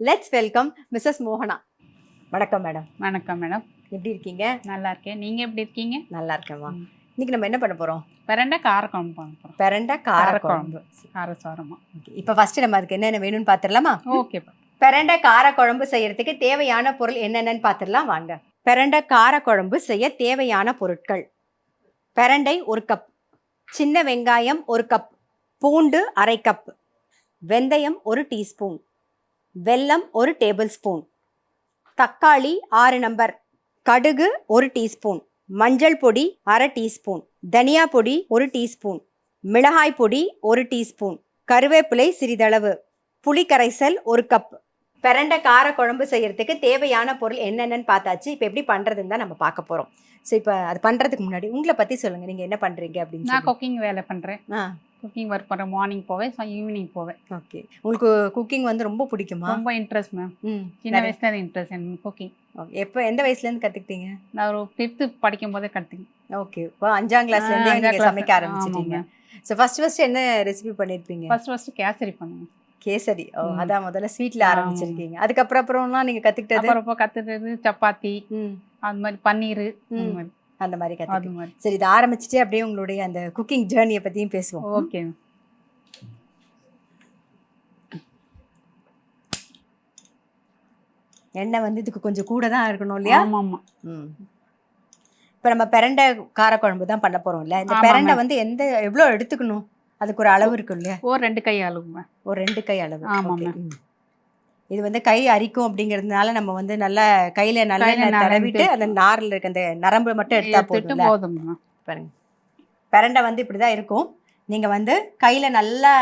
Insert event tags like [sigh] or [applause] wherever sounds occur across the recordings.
Let's welcome Mrs மோகனா வணக்கம் madam வணக்கம் மேடம் எப்படி இருக்கீங்க? நல்லா இருக்கேன். நீங்க எப்படி இருக்கீங்க? நல்லா இருக்கேம்மா. இன்னைக்கு நம்ம என்ன பண்ண போறோம்? பிரண்ட காரக்குழம்பு பண்ண போறோம். பெரண்டை காரக்குழம்பு காரசாரமா Okay. இப்போ ஃபர்ஸ்ட் நம்ம அதுக்கு என்னென்ன வேணும்னு பார்த்துடலாமா ஓகே பெரண்டை காரக்குழம்பு செய்யறதுக்கு தேவையான பொருள் என்னென்னன்னு பார்த்துடலாம் வாங்க. பெரண்டை காரக்குழம்பு செய்ய தேவையான பொருட்கள். பெரண்டை ஒரு கப் சின்ன வெங்காயம் ஒரு கப் பூண்டு அரை கப் வெந்தயம் ஒரு டீஸ்பூன் வெல்லம் ஒரு டேபிள் ஸ்பூன். தக்காளி ஆறு நம்பர். கடுகு ஒரு டீஸ்பூன். மஞ்சள் பொடி அரை டீஸ்பூன். தனியா பொடி ஒரு டீஸ்பூன். மிளகாய் பொடி ஒரு டீஸ்பூன். கருவேப்பிலை சிறிதளவு. புளி கரைசல் ஒரு கப். பிரண்ட கார குழம்பு செய்யறதுக்கு தேவையான பொருள் என்னென்னன்னு பார்த்தாச்சு. இப்போ எப்படி பண்றதுன்னு தான் நம்ம பார்க்க போறோம். ஸோ இப்போ அது பண்றதுக்கு முன்னாடி உங்களை பத்தி சொல்லுங்க. நீங்க என்ன பண்றீங்க அப்படின்னு நான். குக்கிங் வேலை பண்றேன். ஆ. குக்கிங் ஒர்க் பண்றேன். மார்னிங் போவேன் ஈவினிங் போவேன். ஓகே. உங்களுக்கு குக்கிங் வந்து ரொம்ப பிடிக்குமா? ரொம்ப இன்ட்ரெஸ்ட் மேம். சின்ன வயசுல இன்ட்ரெஸ்ட் எனக்கு குக்கிங். ஓகே. எப்போ எந்த வயசுல இருந்து கத்துக்கிட்டீங்க? நான் ஒரு ஃபிஃப்த்து படிக்கும் போதே கற்றுங்க ஓகே. இப்போ அஞ்சாம் கிளாஸ்ல இருந்தே நீங்க சமைக்க ஆரம்பிச்சிட்டீங்க. ஸோ ஃபர்ஸ்ட் ஃபர்ஸ்ட் என்ன ரெசிபி பண்ணிருப்பீங்க? ஃபர்ஸ்ட் ஃபர்ஸ்ட் கேசரி பண்ணுவேன். கேசரி. ஓ. அதான் முதல்ல ஸ்வீட்ல. ஆரம்பிச்சிருக்கீங்க. அதுக்கப்புறம் அப்புறம்லாம் நீங்க கத்துக்கிட்டது? அப்புறம் இப்போ கத்துறது சப்பாத்தி அது மாதிரி பன்னீர் அந்த. மாதிரி மாதிரி சரி இதை ஆரம்பிச்சுட்டு அப்படியே உங்களுடைய அந்த குக்கிங் ஜேர்னியை பத்தியும் பேசுவோம் ஓகே எண்ணெய் வந்து இதுக்கு கொஞ்சம் கூட தான் இருக்கணும் இல்லையா ஆமா ஆமா ம் இப்போ நம்ம பிரண்டை காரக்குழம்பு தான் பண்ண போறோம் இல்ல இந்த பிரண்டை. வந்து எந்த எவ்வளோ எடுத்துக்கணும் அதுக்கு ஒரு அளவு இருக்கும் இல்லையா ஒரு ரெண்டு கை அளவுங்க ஒரு ரெண்டு கை அளவு ஆமா, Okay. ma'am. ம். இது வந்து கை அரிக்கும் அப்படிங்கிறதுனால நம்ம வந்து நல்லா கையில நல்லா தடவிட்டு அந்த நார்ல இருக்க அந்த நரம்பு மட்டும் எடுத்தா போதும் போதும் பாருங்க. பிரண்டை வந்து இப்படிதான் இருக்கும். நீங்க வந்து கையில நல்லா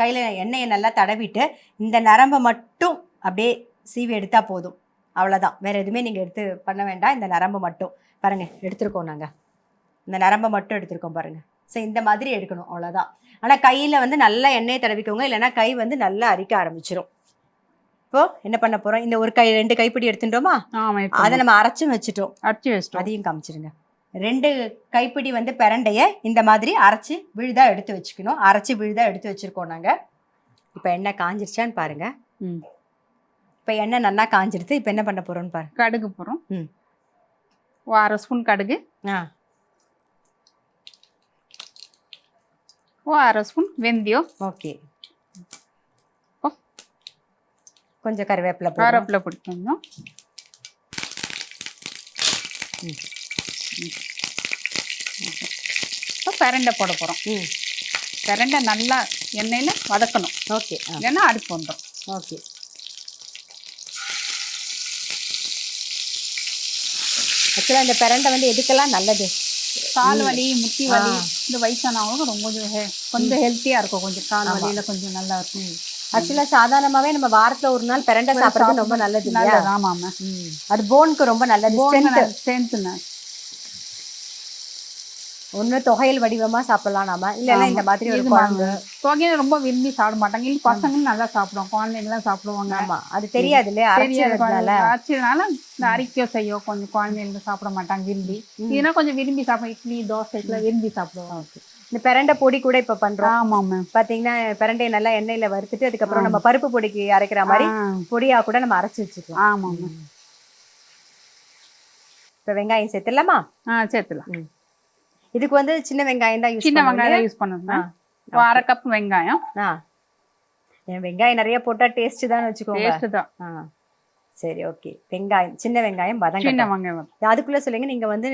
கையில எண்ணெயை நல்லா தடவிட்டு இந்த நரம்பை மட்டும் அப்படியே சீவி எடுத்தா போதும். அவ்வளவுதான். வேற எதுவுமே நீங்க எடுத்து பண்ண வேண்டாம். இந்த நரம்பு மட்டும். பாருங்க எடுத்திருக்கோம் நாங்க. இந்த நரம்பை மட்டும் எடுத்திருக்கோம் பாருங்க. ஸோ இந்த மாதிரி எடுக்கணும். அவ்வளவுதான். ஆனா கையில வந்து நல்லா எண்ணெயை தடவிக்கோங்க. இல்லைன்னா கை வந்து நல்லா அரிக்க ஆரம்பிச்சிரும். இப்போ என்ன பண்ண போறோம்? இந்த ஒரு கை ரெண்டு கைப்பிடி எடுத்துட்டோமா? அதை நம்ம அரைச்சும் வச்சுட்டோம். அடிச்சு வச்சிட்டோம். அதையும் காமிச்சிருங்க ரெண்டு கைப்பிடி வந்து பிரண்டைய இந்த மாதிரி அரைச்சி விழுதா எடுத்து வச்சுக்கணும். அரைச்சி விழுதா எடுத்து வச்சிருக்கோம் நாங்க. இப்போ எண்ணெய் காஞ்சிருச்சான்னு பாருங்க. ம். இப்போ எண்ணெய் நல்லா காஞ்சிருது. இப்போ என்ன பண்ண போறோம்னு பாருங்க. கடுகு போடுறோம் ம். அரை ஸ்பூன் கடுகு. ஆ. ஒரு அரை ஸ்பூன் வெந்தயம். ஓகே ஓ. கொஞ்சம் கருவேப்பிலை. கருவேப்பிலை பிடிக்கணும். இப்போ பிரண்டை போட போகிறோம் பிரண்டை நல்லா எண்ணெயில் வதக்கணும். ஓகே இல்லைன்னா அடுப்பு வந்துடும் ஓகே. ஆக்சுவலாக இந்த பிரண்டை வந்து எதுக்கெல்லாம் நல்லது? கால் வலி முட்டி வலி. இந்த வயசானவங்க ரொம்ப கொஞ்சம் ஹெல்த்தியாக இருக்கும். கொஞ்சம் கால். வலியில் கொஞ்சம் நல்லா இருக்கும். ஆக்சுவலாக சாதாரணமாகவே நம்ம வாரத்துல ஒரு நாள் பிரண்டை சாப்பிட்றது ரொம்ப நல்லது இல்லையா? ஆமாம். அது போனுக்கு ரொம்ப நல்லது. ஸ்ட்ரென்த்துண்ணா ஒண்ணு தொகையல் வடிவமா சாப்பிடலாம் நாம. இல்லைன்னா இந்த மாதிரி ஒரு குழம்பு. ரொம்ப விரும்பி சாப்பிட மாட்டாங்க இல்லை பசங்களும் நல்லா சாப்பிடுவோம் குழந்தைங்களாம் சாப்பிடுவாங்க. ஆமா. அது தெரியாது இல்லையா? அரைச்சதுனால இந்த அரிக்கோ செய்யோ கொஞ்சம் குழந்தைங்க சாப்பிட மாட்டாங்க விரும்பி. இதெல்லாம் கொஞ்சம் விரும்பி சாப்பிடும் இட்லி தோசை விரும்பி சாப்பிடுவாங்க. இந்த பிரண்டை பொடி கூட இப்ப பண்றோம். ஆமா மேம் பாத்தீங்கன்னா பிரண்டையை நல்லா எண்ணெயில வறுத்துட்டு அதுக்கப்புறம் நம்ம பருப்பு பொடிக்கு அரைக்கிற மாதிரி பொடியா கூட நம்ம அரைச்சு வச்சுக்கலாம். ஆமா மேம் இப்ப வெங்காயம் சேர்த்துலாமா ஆ சேர்த்துலாம் இதுக்கு வந்து சின்ன வெங்காயம் தான் யூஸ் சின்ன வெங்காயம் யூஸ் பண்ணணும். ஒரு அரை கப் வெங்காயம். வெங்காயம் நிறைய போட்டா டேஸ்ட் தான் வச்சுக்கோங்க. டேஸ்ட் தான். ஆ. சரி ஓகே. வெங்காயம் சின்ன வெங்காயம் சின்ன வதங்க வெங்காயம். அதுக்குள்ள சொல்லுங்க. நீங்க வந்து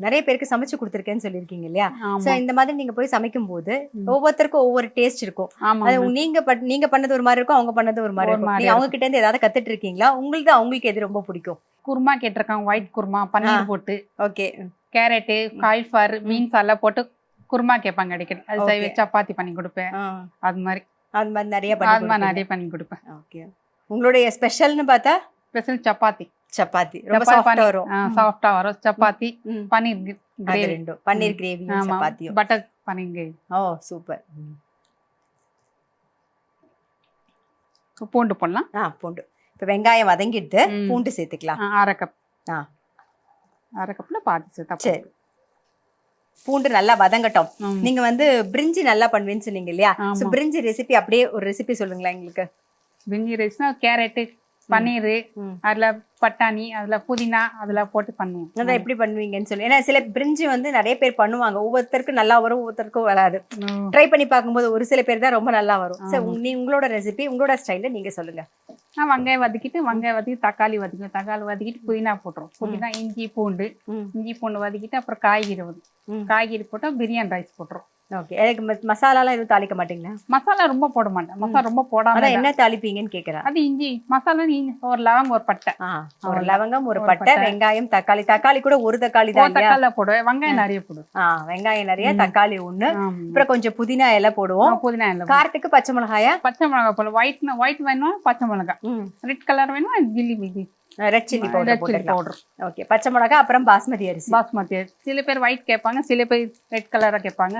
நிறைய பேருக்கு சமைச்சு கொடுத்துருக்கேன்னு சொல்லியிருக்கீங்க இல்லையா? சோ இந்த மாதிரி நீங்க போய் சமைக்கும் போது ஒவ்வொருத்தருக்கும் ஒவ்வொரு டேஸ்ட் இருக்கும். ஆமா அது நீங்க பட்- நீங்க பண்ணது ஒரு மாதிரி இருக்கும் அவங்க பண்ணது ஒரு மாதிரி இருக்கும். நீங்க அவங்க கிட்ட இருந்து ஏதாவது கத்துட்டு இருக்கீங்களா? உங்களுக்கு அவங்களுக்கு எது ரொம்ப பிடிக்கும்? குருமா கேட்டிருக்காங்க ஒயிட் குருமா பன்னீர் போட்டு. ஓகே. கேரட்டு காலிஃப்ளவர் பீன்ஸ் எல்லாம் போட்டு குருமா கேட்பாங்க அடிக்கடி. அது. செய்வே சப்பாத்தி பண்ணி கொடுப்பேன். அது மாதிரி. அது மாதிரி நிறைய பண்ணி நிறைய பண்ணி கொடுப்பேன். ஓகே. உங்களுடைய ஸ்பெஷல்னு பார்த்தா ஸ்பெஷல் சப்பாத்தி. சப்பாத்தி. ரொம்ப சப்பாத்தி சாஃப்டா பண்ணி- வரும். சாஃப்டா வரும். சப்பாத்தி. பன்னீர் கிரேவி. ரெண்டும். பன்னீர் ஆமா. சப்பாத்தியும். Butter paneer gravy. ஓ சூப்பர். பூண்டு போடலாம். ஆ பூண்டு. இப்ப வெங்காயம் வதங்கிட்டு. பூண்டு சேர்த்துக்கலாம். அரை கப். ஆ. அரை கப்ல பாதி சேர்த்தா சரி. பூண்டு நல்லா வதங்கட்டும். நீங்க வந்து பிரிஞ்சி நல்லா பண்ணுவேன்னு சொன்னீங்க இல்லையா. சோ பிரிஞ்சி ரெசிபி அப்படியே ஒரு ரெசிபி சொல்லுங்களேன் எங்களுக்கு. பிரிஞ்சி ரைஸ்னா கேரட்டு பன்னீர். அதுல பட்டாணி அதுல புதினா அதுல போட்டு பண்ணுவோம். அதான் எப்படி பண்ணுவீங்கன்னு சொல்லி. ஏன்னா சில பிரிஞ்சு வந்து நிறைய பேர் பண்ணுவாங்க. ஒவ்வொருத்தருக்கும் நல்லா வரும் ஒவ்வொருத்தருக்கும் வராது. ட்ரை பண்ணி பார்க்கும்போது ஒரு சில பேர் தான் ரொம்ப நல்லா வரும். சரி நீ உங்களோட ரெசிபி உங்களோட ஸ்டைல்ல நீங்க சொல்லுங்க. நான் வெங்காயம் வதக்கிட்டு வெங்காயம் வதக்கி தக்காளி வதக்குவேன் தக்காளி வதக்கிட்டு புதினா போட்டுரும் புதினா இஞ்சி பூண்டு. இஞ்சி பூண்டு வதக்கிட்டு அப்புறம் காய்கறி. காய்கறி போட்டா பிரியாணி ரைஸ் போட்டுரும் ஓகே எனக்கு மசாலாலாம் எதுவும் தாளிக்க மாட்டீங்களா? மசாலா ரொம்ப போட மாட்டேன். மசாலா ரொம்ப போடாம என்ன தாளிப்பீங்கன்னு கேக்குறேன். அது இஞ்சி. மசாலா நீ ஒரு லவங்க ஒரு பட்டை. ஒரு. லவங்கம் ஒரு பட்டை. வெங்காயம் தக்காளி. தக்காளி கூட ஒரு தக்காளி தான் தக்காளி போடுவேன் வெங்காயம் நிறைய போடுவேன் ஆ வெங்காயம் நிறைய. தக்காளி ஒண்ணு. ஆமா. அப்புறம் கொஞ்சம் புதினா இலை போடுவோம். புதினா இல்லை காரத்துக்கு பச்சை மிளகாயா? பச்சை மிளகாய் போல ஒயிட் ஒயிட் வேணும்? பச்சை மிளகாய். ரெட் கலர் வேணும்? ஜில்லி milli red chilli powder powder okay பச்சை மிளகாய் அப்புறம் பாஸ்மதி அரிசி. பாஸ்மதி அரிசி. சில பேர் ஒயிட் கேட்பாங்க சில பேர் ரெட் கலரா கேட்பாங்க.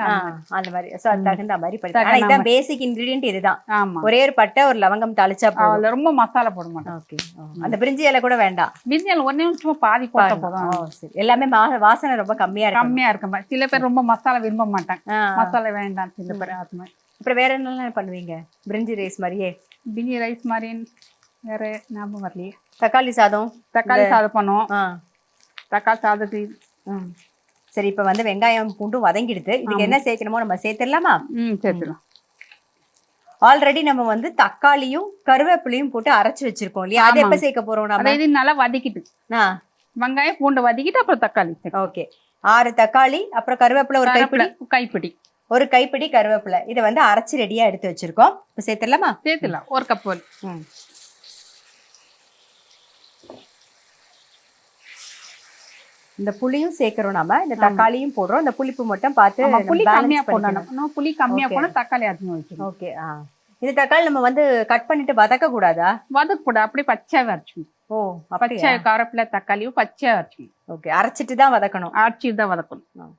அந்த மாதிரி. சோ அது. தகுந்த மாதிரி தகுந்த இதான் பேசிக் இன்கிரீடியன்ட் இதுதான். ஆமா. ஒரே ஒரு பட்டை ஒரு லவங்கம் தாளிச்சா போதும். ரொம்ப மசாலா போட மாட்டேன் ஓகே அந்த பிரிஞ்சி இலை கூட வேண்டாம். பிரியாணி ஒன்னே ஒண்ணு சும்மா பாதி போட்டா. போதும். சரி. எல்லாமே வாசனை ரொம்ப கம்மியா இருக்கு கம்மியா இருக்க மாதிரி சில பேர் ரொம்ப மசாலா விரும்ப மாட்டாங்க. மசாலா வேண்டாம் சில பேர் அது மாதிரி. அப்புறம் வேற என்னெல்லாம் பண்ணுவீங்க? பிரிஞ்சி ரைஸ் மாதிரியே? பிரிஞ்சி ரைஸ் மாதிரி வேற ஞாபகம் வரலையே. தக்காளி சாதம். தக்காளி சாதம் பண்ணுவோம் ஆ. தக்காளி சாதத்துக்கு. சரி இப்ப வந்து வெங்காயம் பூண்டும் வதங்கிடுது. இதுக்கு என்ன சேர்க்கணுமோ நம்ம சேர்த்துடலாமா? ம் சேர்த்துலாம் ஆல்ரெடி நம்ம வந்து தக்காளியும் கருவேப்பிலையும் போட்டு அரைச்சு வச்சிருக்கோம் இல்லையா? அது எப்ப சேர்க்க போறோம் நம்ம? இது நல்லா வதக்கிட்டு. வெங்காயம் பூண்டு வதக்கிட்டு அப்புறம் தக்காளி. ஓகே. ஆறு தக்காளி அப்புறம் கருவேப்பிலை ஒரு கைப்பிடி. கைப்பிடி. ஒரு கைப்பிடி கருவேப்பிலை. இதை வந்து அரைச்சு ரெடியா எடுத்து வச்சிருக்கோம். இப்ப சேர்த்துடலாமா? சேர்த்துலாம் ஒரு கப் ம். இந்த புளியும் சேர்க்கிறோம் நாம. இந்த தக்காளியும் போடுறோம். இந்த புளிப்பு மட்டும் பார்த்து புளி நம்ம கம்மியா. போடணும். புளி கம்மியா. போனா தக்காளி அதிகமா வச்சிடணும் ஓகே ஆ. இந்த தக்காளி நம்ம வந்து கட் பண்ணிட்டு வதக்க கூடாதா வதக்க கூட அப்படியே பச்சையா அரைச்சிக்கணும் ஓ பச்சை கருவேப்பிலை தக்காளியும் பச்சையா அரைச்சிக்கணும் ஓகே அரைச்சிட்டு தான் வதக்கணும். அரைச்சி தான் வதக்கணும்.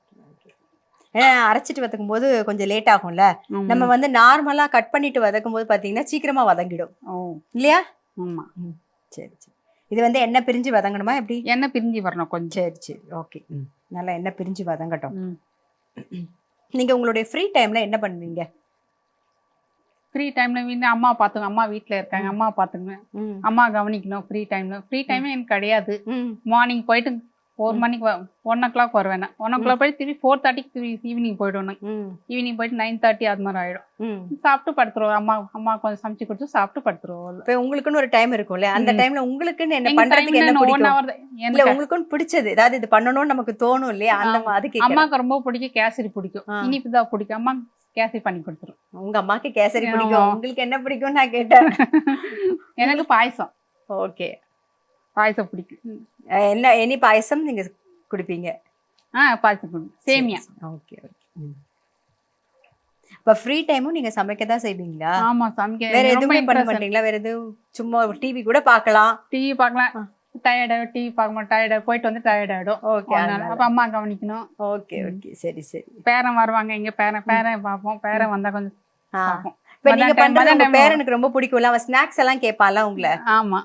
ஏன்னா அரைச்சிட்டு வதக்கும் போது கொஞ்சம் லேட் ஆகும்ல. நம்ம வந்து நார்மலா கட் பண்ணிட்டு வதக்கும் போது பாத்தீங்கன்னா சீக்கிரமா வதங்கிடும். ஓ. இல்லையா? ஆமா. சரி சரி. இது வந்து எண்ணெய் பிரிஞ்சு வதங்கணுமா? எப்படி? எண்ணெய் பிரிஞ்சு வரணும் கொஞ்சம். சரி சரி. ஓகே. நல்லா எண்ணெய் பிரிஞ்சு வதங்கட்டும். ம். நீங்க உங்களுடைய ஃப்ரீ டைம்ல என்ன பண்ணுவீங்க? ஃப்ரீ டைம்ல வீட்டு அம்மா பாத்துங்க அம்மா வீட்ல இருக்காங்க அம்மா பாத்துங்க ம். அம்மா கவனிக்கணும் ஃப்ரீ டைம்ல. ஃப்ரீ டைமே எனக்கு கிடையாது. மார்னிங் போயிட்டு ஒரு மணிக்கு ஒன் ஓ கிளாக் வருவேன் ஒன் ஓ கிளாக் போய் திரும்பி ஃபோர் தேர்ட்டிக்கு திரும்பி ஈவினிங் போயிடணும் ம். ஈவினிங் போயிட்டு நைன் தேர்ட்டி அது மாதிரி ஆயிடும். சாப்பிட்டு படுத்துருவோம். அம்மா அம்மா கொஞ்சம் சமைச்சு கொடுத்து சாப்பிட்டு படுத்துருவோம் இப்ப உங்களுக்குன்னு ஒரு டைம் இருக்கும்ல அந்த. டைம்ல உங்களுக்குன்னு என்ன பண்றதுக்கு என்ன பிடிக்கும். இல்ல உங்களுக்குன்னு பிடிச்சது. ஏதாவது இது பண்ணணும்னு நமக்கு தோணும் இல்லையா? அந்த கேக்குறேன். அம்மாக்கு ரொம்ப பிடிக்கும் கேசரி பிடிக்கும். இனிப்பு தான் பிடிக்கும். அம்மா கேசரி பண்ணி கொடுத்துரும். உங்க அம்மாக்கு கேசரி. பிடிக்கும். உங்களுக்கு என்ன பிடிக்கும் நான் கேட்டேன். [laughs] எனக்கு பாயசம். ஓகே. பாயசம் பிடிக்கும். என்ன எனி பாயசம் நீங்க குடிப்பீங்க? ஆ பாயசம் பிடிக்கும் சேமியா. Okay okay. இப்ப ஃப்ரீ டைமும் நீங்க சமைக்க தான் செய்வீங்களா? ஆமா சமைக்க. வேற எதுவுமே பண்ண மாட்டீங்களா? வேற எதுவும் சும்மா டிவி கூட பார்க்கலாம். டிவி பார்க்கலாம். டயர்டு டிவி பார்க்க மாட்டோம். டயர்டு போயிட்டு வந்து டயர்ட் ஆயிடும். ஓகே அப்ப அம்மா கவனிக்கணும். Okay okay. சரி சரி. பேரன் வருவாங்க. இங்க பேரன் பேரன் பார்ப்போம். பேரன் வந்தா கொஞ்சம். பார்ப்போம். இப்ப நீங்க மதியம் time- பண்றது உங்க மதியம் time பேரனுக்கு ரொம்ப பிடிக்கும்ல? அவன் ஸ்நாக்ஸ் எல்லாம் கேட்பான்ல உங்களை? ஆமா.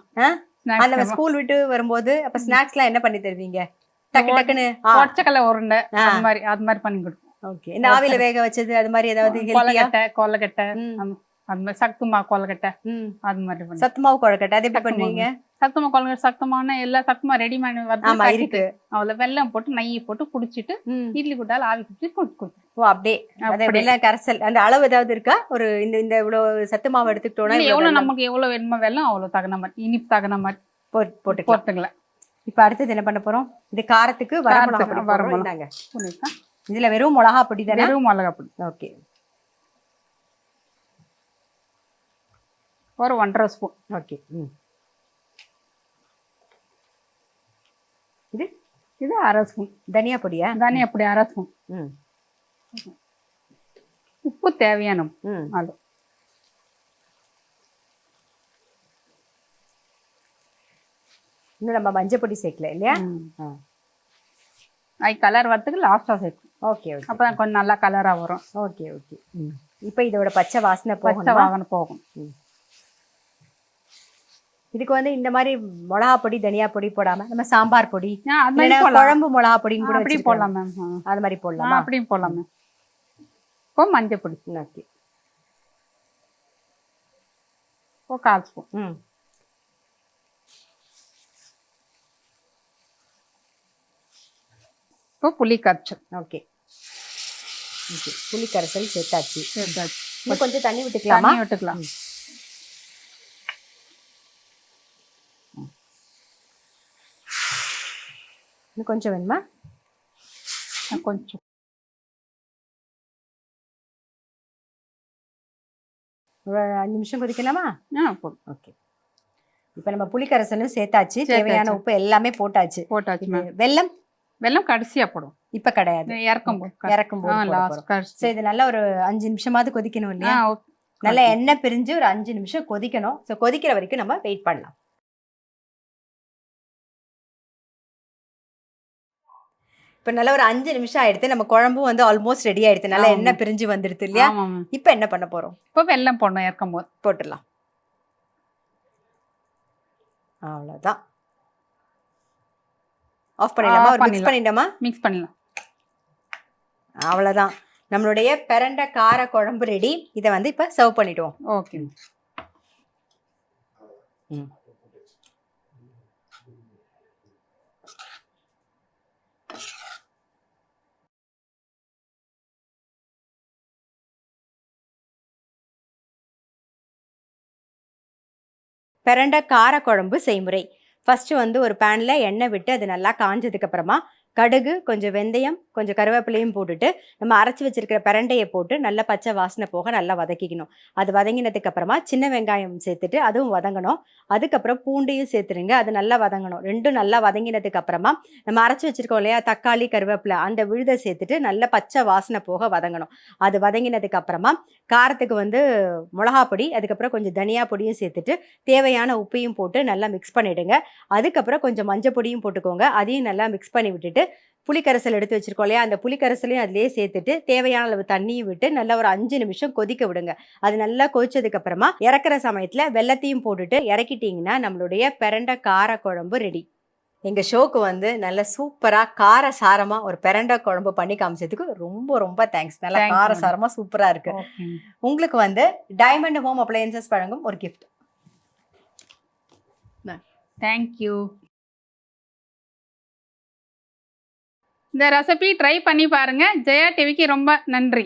கேட்பான். ஸ்கூல் விட்டு வரும்போது அப்ப ஸ்நாக்ஸ் எல்லாம் என்ன பண்ணி தருவீங்க? டக்கு டக்குன்னு ஒச்சக்கல்ல உருண்டை. அது மாதிரி அது மாதிரி பண்ணி கொடுப்போம். ஓகே. இந்த ஆவில வேக வச்சது அது மாதிரி ஏதாவது கொலக்கட்டை கொலக்கட்டை அது மாதிரி சக்துமா கொலக்கட்டை அது மாதிரி பண்ணி சத்துமாவு குழக்கட்டை அது எப்படி சத்து மாவு. பண்ணுவீங்க? சக்துமா கொலக்கட்டை சக்துமான எல்லா சக்துமா ரெடி பண்ணி ஆமா வந்து இருக்கு. அவ்வளோ வெல்லம் போட்டு நெய் போட்டு குடிச்சிட்டு. இட்லி குட்டால ஆவி குடிச்சு கொடுத்து ஓ அப்படியே. வெள்ளம் கரைசல் அந்த அளவு ஏதாவது இருக்கா? ஒரு இந்த இந்த இவ்வளவு சத்து மாவு எடுத்துக்கிட்டோம்னா இவ்வளவு எவ்வளவு நமக்கு எவ்வளவு வேணுமோ வெல்லம் அவ்வளவு தகுந்த மாதிரி இனிப்பு தகுந்த மாதிரி போட்- போட்டுக்கலாம். இப்ப அடுத்தது என்ன பண்ண போறோம்? இது காரத்துக்கு வரமிளகா காரத்துக்கு பொடி போடுறோம். வரமிளகா. இந்தாங்க. புரியுதா? இதுல வெறும் மிளகா பொடி தானே? வெறும் மிளகா பொடி. ஓகே. ஒரு ஒன்றரை ஸ்பூன். ஓகே ம். இது அரை ஸ்பூன். தனியா பொடியா? தனியா அப்படி அரை ஸ்பூன். ம். உப்பு தேவையான. ம். அது. இன்னும் நம்ம மஞ்சள் பொடி சேர்க்கல இல்லையா. அது கலர் வரதுக்கு லாஸ்டா சேர்க்கும் ஓகே ஓகே. அப்பதான் கொஞ்சம் நல்லா கலரா வரும். Okay okay. ம் இப்போ இதோட பச்சை வாசனை பச்சை வாகனம் போகும். இதுக்கு வந்து இந்த மாதிரி மிளகா பொடி தனியா பொடி போடாம நம்ம சாம்பார் பொடி குழம்பு மிளகா பொடின்னு கூட அப்படி போடலாம் மேம். அது மாதிரி போடலாமா? அப்படியும் போடலாம் மேம். இப்போ மஞ்சள் பொடி. ஓகே. ஒரு கால் ஸ்பூன். ம். இப்போ புளி கரைச்சல். ஓகே. ஓகே புளி கரைசல் சேர்த்தாச்சு. சேர்த்தாச்சு. கொஞ்சம் தண்ணி விட்டுக்கலாமா? தண்ணி விட்டுக்கலாம். இன்னும் கொஞ்சம் வேணுமா? கொஞ்சம். ஒரு அஞ்சு நிமிஷம் கொதிக்கலாமா? ஆ போதும். ஓகே. இப்போ நம்ம புளி கரைசலும் சேர்த்தாச்சு. தேவையான உப்பு எல்லாமே போட்டாச்சு. போட்டாச்சு வெல்லம்? வெல்லம் கடைசியா போடும். இப்ப கிடையாது. இறக்கும் இறக்கும் போது இது நல்லா ஒரு அஞ்சு நிமிஷமாவது கொதிக்கணும் இல்லையா? நல்லா எண்ணெய் பிரிஞ்சு ஒரு அஞ்சு நிமிஷம் கொதிக்கணும். சோ கொதிக்கிற வரைக்கும் நம்ம வெயிட் பண்ணலாம். இப்ப நல்லா ஒரு அஞ்சு நிமிஷம் ஆயிடுத்து நம்ம குழம்பும் வந்து ஆல்மோஸ்ட் ரெடி ஆயிடுத்து. நல்லா. எண்ணெய் பிரிஞ்சு வந்துடுது இல்லையா? இப்ப என்ன பண்ண போறோம்? இப்போ வெல்லம் போடணும் இறக்கும் போது. போட்டுடலாம். அவ்வளவுதான். ஆஃப் பண்ணிடலாமா? ஒரு மிக்ஸ் பண்ணிடலாம். மிக்ஸ் பண்ணலாம் அவ்வளவுதான். நம்மளுடைய பிரண்ட கார குழம்பு ரெடி இதை வந்து இப்ப சர்வ் பண்ணிடுவோம். ஓகே ம். பிரண்ட காரக்குழம்பு செய்முறை. ஃபஸ்ட்டு வந்து ஒரு பேனில் எண்ணெய் விட்டு அது நல்லா காஞ்சதுக்கப்புறமா கடுகு கொஞ்சம் வெந்தயம் கொஞ்சம் கருவேப்பிலையும் போட்டுட்டு நம்ம அரைச்சி வச்சிருக்கிற பிரண்டையை போட்டு நல்லா பச்சை வாசனை போக நல்லா வதக்கிக்கணும். அது வதங்கினதுக்கு அப்புறமா சின்ன வெங்காயம் சேர்த்துட்டு அதுவும் வதங்கணும். அதுக்கப்புறம் பூண்டையும் சேர்த்துருங்க. அது நல்லா வதங்கணும். ரெண்டும் நல்லா வதங்கினதுக்கு அப்புறமா நம்ம அரைச்சி வச்சிருக்கோம் இல்லையா? தக்காளி கருவேப்பிலை அந்த விழுதை சேர்த்துட்டு நல்லா பச்சை வாசனை போக வதங்கணும். அது வதங்கினதுக்கு அப்புறமா காரத்துக்கு வந்து மிளகா பொடி அதுக்கப்புறம் கொஞ்சம் தனியா பொடியும் சேர்த்துட்டு தேவையான உப்பையும் போட்டு நல்லா மிக்ஸ் பண்ணிடுங்க. அதுக்கப்புறம் கொஞ்சம் மஞ்சள் பொடியும் போட்டுக்கோங்க. அதையும் நல்லா மிக்ஸ் பண்ணி விட்டுட்டு புளிக்கரைசல் எடுத்து வச்சிருக்கோம் இல்லையா? அந்த புளிக்கரைசலையும் அதிலேயே சேர்த்துட்டு தேவையான அளவு தண்ணியும் விட்டு நல்லா ஒரு அஞ்சு நிமிஷம் கொதிக்க விடுங்க. அது நல்லா கொதிச்சதுக்கு அப்புறமா இறக்குற சமயத்துல வெள்ளத்தையும் போட்டுட்டு இறக்கிட்டீங்கன்னா நம்மளுடைய பிரண்ட கார குழம்பு ரெடி எங்க ஷோக்கு வந்து நல்ல சூப்பரா கார சாரமா ஒரு பிரண்ட குழம்பு பண்ணி காமிச்சதுக்கு ரொம்ப ரொம்ப தேங்க்ஸ் நல்லா கார madam. சாரமா சூப்பரா இருக்கு. உங்களுக்கு வந்து டைமண்ட் ஹோம் அப்ளையன்சஸ் வழங்கும் ஒரு கிஃப்ட் தேங்க்யூ இந்த ரெசிபி ட்ரை பண்ணி பாருங்கள் ஜெயா டிவிக்கு ரொம்ப நன்றி.